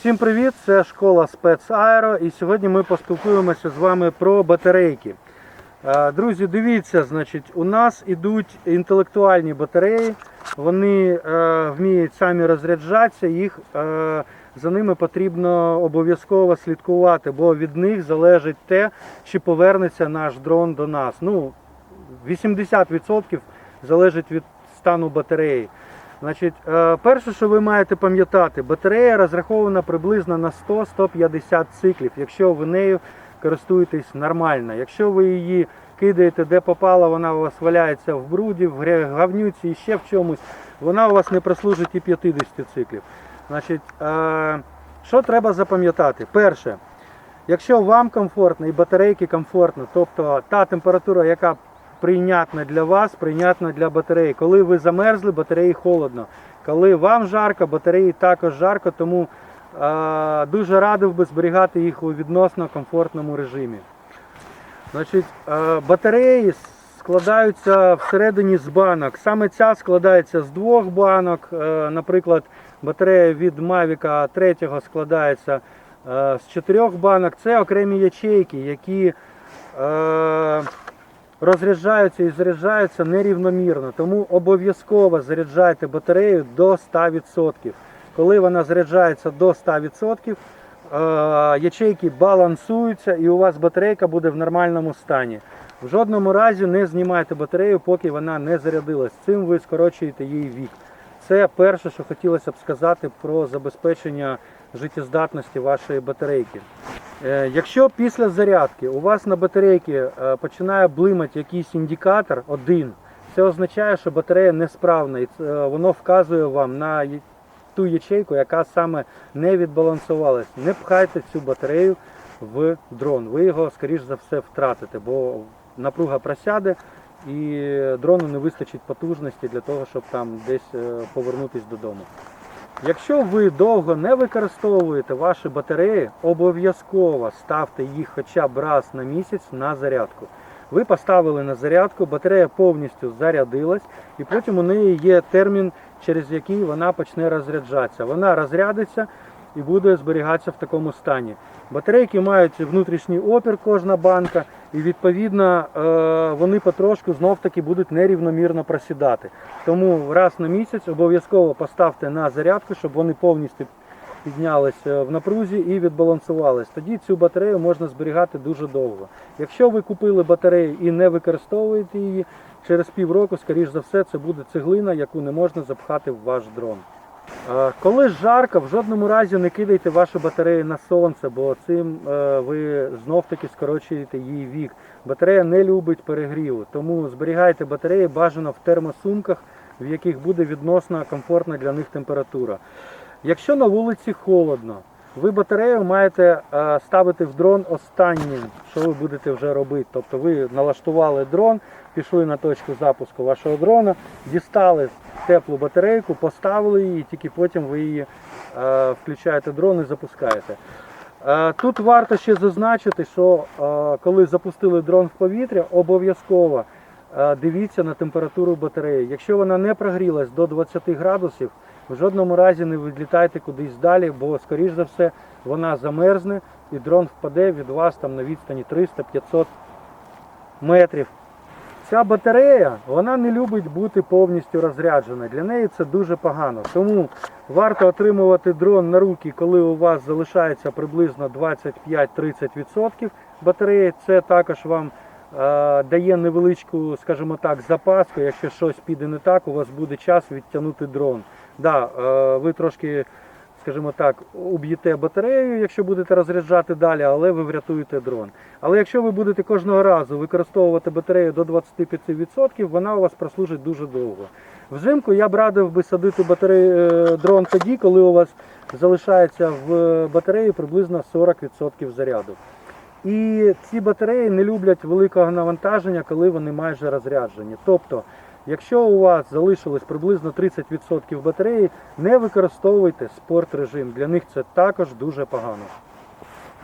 Всім привіт! Це школа спецаеро і сьогодні ми поспілкуємося з вами про батарейки. Е, Друзі, дивіться, значить, у нас ідуть інтелектуальні батареї, вони е, вміють самі розряджатися, їх е, за ними потрібно обов'язково слідкувати, бо від них залежить те, чи повернеться наш дрон до нас. Ну, 80% залежить від стану батареї. Значить, е, перше, що ви маєте пам'ятати, батарея розрахована приблизно на 100-150 циклів, якщо ви нею користуєтесь нормально. Якщо ви її кидаєте де попало, вона у вас валяється в бруді, в гавнюці і ще в чомусь, вона у вас не прослужить і 50 циклів. Значить, е, що треба запам'ятати? Перше, якщо вам комфортно і батарейки комфортно, тобто та температура, яка прийнятна для вас, прийнятна для батареї. Коли ви замерзли, батареї холодно. Коли вам жарко, батареї також жарко, тому е, дуже радив би зберігати їх у відносно комфортному режимі. Значить, е, батареї складаються всередині з банок. Саме ця складається з двох банок. Е, Наприклад, батарея від Mavic 3 складається е, з чотирьох банок. Це окремі ячейки, які е, розряджаються і заряджаються нерівномірно. Тому обов'язково заряджайте батарею до 100%. Коли вона заряджається до 100%, е, ячейки балансуються і у вас батарейка буде в нормальному стані. В жодному разі не знімайте батарею, поки вона не зарядилась. Цим ви скорочуєте її вік. Це перше, що хотілося б сказати про забезпечення життєздатності вашої батарейки. Е, Якщо після зарядки у вас на батарейці е, починає блимати якийсь індикатор один, це означає, що батарея несправна і е, воно вказує вам на ту ячейку, яка саме не відбалансувалась. Не пхайте цю батарею в дрон. Ви його, скоріш за все, втратите, бо напруга просяде і дрону не вистачить потужності для того, щоб там десь е, повернутися додому. Якщо ви довго не використовуєте ваші батареї, обов'язково ставте їх хоча б раз на місяць на зарядку. Ви поставили на зарядку, батарея повністю зарядилась, і потім у неї є термін, через який вона почне розряджатися. Вона розрядиться і буде зберігатися в такому стані. Батарейки мають внутрішній опір, кожна банка, і відповідно е, вони потрошку знов таки будуть нерівномірно просідати. Тому раз на місяць обов'язково поставте на зарядку, щоб вони повністю піднялися в напрузі і відбалансувались. Тоді цю батарею можна зберігати дуже довго. Якщо ви купили батарею і не використовуєте її, через півроку, скоріш за все, це буде цеглина, яку не можна запхати в ваш дрон. Е, Коли жарко, в жодному разі не кидайте вашу батарею на сонце, бо цим е, ви знов таки скорочуєте її вік. Батарея не любить перегріву, тому зберігайте батареї бажано в термосумках, в яких буде відносно комфортна для них температура. Якщо на вулиці холодно, ви батарею маєте е, ставити в дрон останнім, що ви будете вже робити. Тобто ви налаштували дрон, пішли на точку запуску вашого дрона, дістали теплу батарейку, поставили її, і тільки потім ви її е, включаєте дрон і запускаєте. Е, Тут варто ще зазначити, що е, коли запустили дрон в повітря, обов'язково е, дивіться на температуру батареї. Якщо вона не прогрілась до 20 градусів, в жодному разі не відлітайте кудись далі, бо, скоріш за все, вона замерзне і дрон впаде від вас там на відстані 300-500 метрів. Ця батарея вона не любить бути повністю розряджена. Для неї це дуже погано. Тому варто отримувати дрон на руки, коли у вас залишається приблизно 25-30% батареї. Це також вам дає невеличку, скажімо так, запаску. Якщо щось піде не так, у вас буде час відтягнути дрон. Да, е, ви трошки, скажімо так, уб'єте батарею, якщо будете розряджати далі, але ви врятуєте дрон. Але якщо ви будете кожного разу використовувати батарею до 25%, вона у вас прослужить дуже довго. Взимку я б радив би садити батарею, е, дрон тоді, коли у вас залишається в батареї приблизно 40% заряду. І ці батареї не люблять великого навантаження, коли вони майже розряджені. Тобто, якщо у вас залишилось приблизно 30% батареї, не використовуйте спорт режим. Для них це також дуже погано.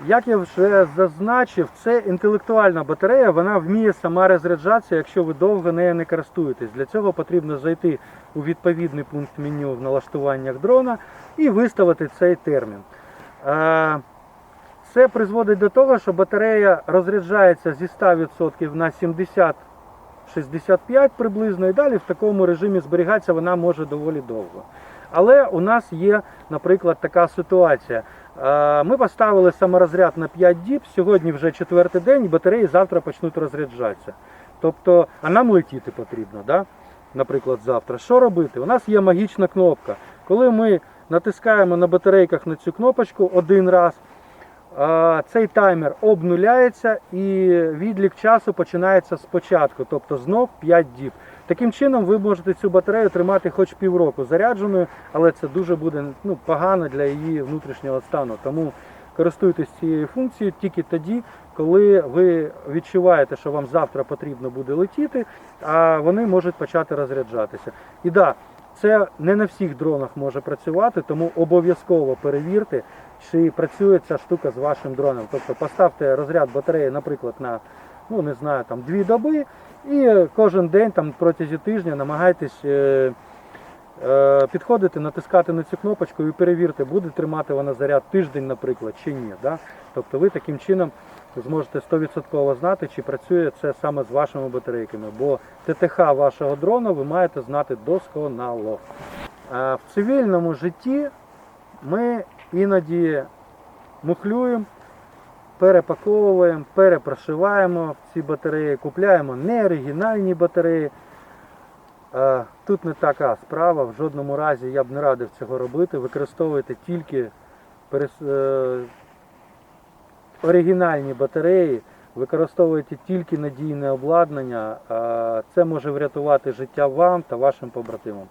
Як я вже зазначив, це інтелектуальна батарея, вона вміє сама розряджатися, якщо ви довго нею не користуєтесь. Для цього потрібно зайти у відповідний пункт меню в налаштуваннях дрона і виставити цей термін. Це призводить до того, що батарея розряджається зі 100% на 70-65 приблизно, і далі в такому режимі зберігатися вона може доволі довго. Але у нас є, наприклад, така ситуація. Ми поставили саморозряд на 5 діб, сьогодні вже четвертий день, і батареї завтра почнуть розряджатися. Тобто, а нам летіти потрібно, да? наприклад, завтра. Що робити? У нас є магічна кнопка. Коли ми натискаємо на батарейках на цю кнопочку один раз, цей таймер обнуляється і відлік часу починається спочатку, тобто знов 5 діб. Таким чином ви можете цю батарею тримати хоч півроку зарядженою, але це дуже буде ну, погано для її внутрішнього стану. Тому користуйтесь цією функцією тільки тоді, коли ви відчуваєте, що вам завтра потрібно буде летіти, а вони можуть почати розряджатися. І да, це не на всіх дронах може працювати, тому обов'язково перевірте, чи працює ця штука з вашим дроном. Тобто поставте розряд батареї, наприклад, на ну не знаю, там дві доби, і кожен день там протягом тижня намагайтесь. е, е, Підходити, натискати на цю кнопочку і перевірте, буде тримати вона заряд тиждень, наприклад, чи ні. Да? Тобто ви таким чином зможете 100% знати, чи працює це саме з вашими батарейками. Бо ТТХ вашого дрона ви маєте знати досконало. Е, В цивільному житті ми іноді мухлюємо, перепаковуємо, перепрошиваємо ці батареї, купляємо неоригінальні батареї. Е, Тут не така справа, в жодному разі я б не радив цього робити. Використовуйте тільки е, оригінальні батареї, використовуйте тільки надійне обладнання. Це може врятувати життя вам та вашим побратимам.